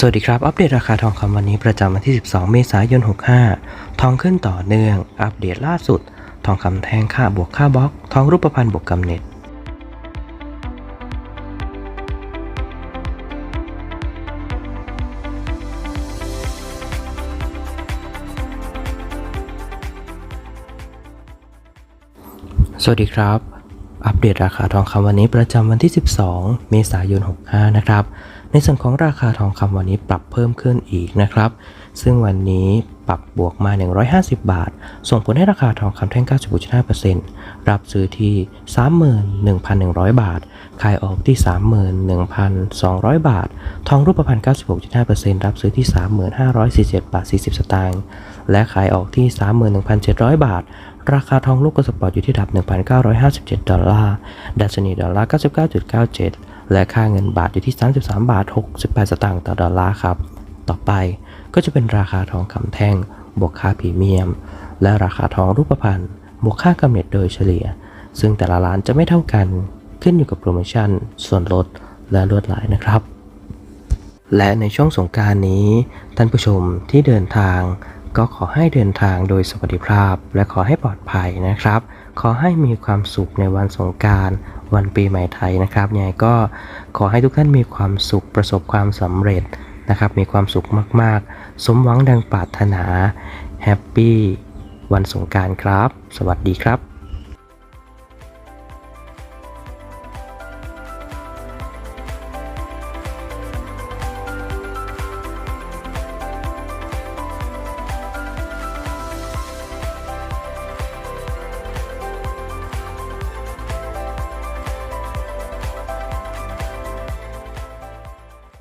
สวัสดีครับ อัปเดตราคาทองคำวันนี้ประจำวันที่ 12 เมษายน 65 ทองขึ้นต่อเนื่อง อัปเดตล่าสุด ทองคำแท่งค่าบวกค่าบล็อก ทองรูปพรรณบวกกำเนิดสวัสดีครับ อัปเดตราคาทองคำวันนี้ประจำวันที่ 12 เมษายน 65 นะครับ ในส่วนของราคาทองคำวันนี้ปรับเพิ่มขึ้นอีกนะครับ ซึ่งวันนี้ปรับบวกมา 150 บาท ส่งผลให้ราคาทองคำแท่ง9.5%รับซื้อที่ 31,100 บาท ขายออกที่ 31,200 บาท ทองรูปพรรณ96.5%รับซื้อที่ 3547 บาท 40 สตางค์ และขายออกที่ 31,700 บาท ราคาทองลูกกระสปอร์ตอยู่ที่ดับ 1,957 ดอลลาร์ ดัชนีดอลลาร์ 99.97 และค่าเงินบาทอยู่ที่ 33 บาท 68 สตางค์ต่อดอลลาร์ครับ ต่อไปก็จะเป็นราคาทองคำแท่ง บวกค่าพรีเมียม และราคาทองรูปพรรณบวกค่ากำเนิดโดยเฉลี่ย ซึ่งแต่ละร้านจะไม่เท่ากัน ขึ้นอยู่กับโปรโมชั่น ส่วนลด และลวดลายนะครับ และในช่วงสงการนี้ ท่านผู้ชมที่เดินทาง ก็ขอให้เดินทางโดยสวัสดิภาพ และขอให้ปลอดภัยนะครับ ขอให้มีความสุขในวันสงการวันปีใหม่ไทยนะครับยังไงก็ขอให้ทุกท่านมีความสุขประสบความสำเร็จนะครับ มีความสุขมาก ๆ สมหวังดังปรารถนาแฮปปี้วันสงการครับ สวัสดีครับ